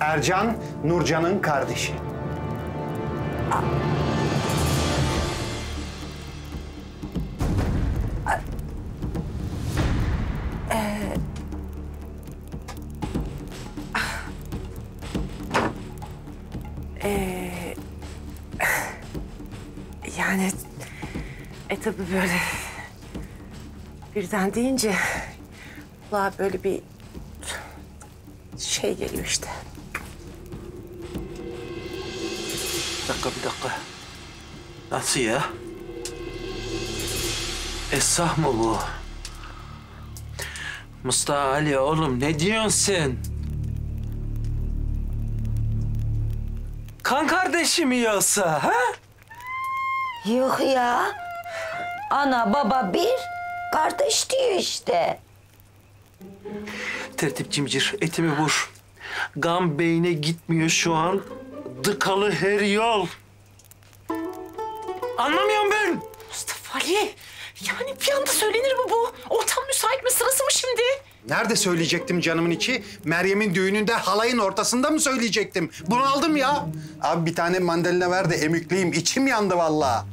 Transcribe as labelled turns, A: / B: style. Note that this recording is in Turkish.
A: Ercan, Nurcan'ın kardeşi.
B: Yani e tabii böyle birden deyince kulağa böyle bir şey geliyor işte.
C: Dakika, bir dakika. Nasıl ya? Esah mı bu? Mustafa Ali oğlum ne diyorsun sen? Kan kardeşi mi yoksa ha?
D: Yok ya. Ana baba bir, kardeş diyor işte.
C: Tertip cimcir etimi vur. Gam beyne gitmiyor şu an. Dıkalı her yol. Anlamıyorum ben.
B: Mustafa Ali yani bir anda söylenir mi bu? Ortam müsait mi sırası mı şimdi?
A: Nerede söyleyecektim canımın içi? Meryem'in düğününde halayın ortasında mı söyleyecektim? Bunu aldım ya. Abi bir tane mandalina ver de emükleyeyim. İçim yandı vallahi.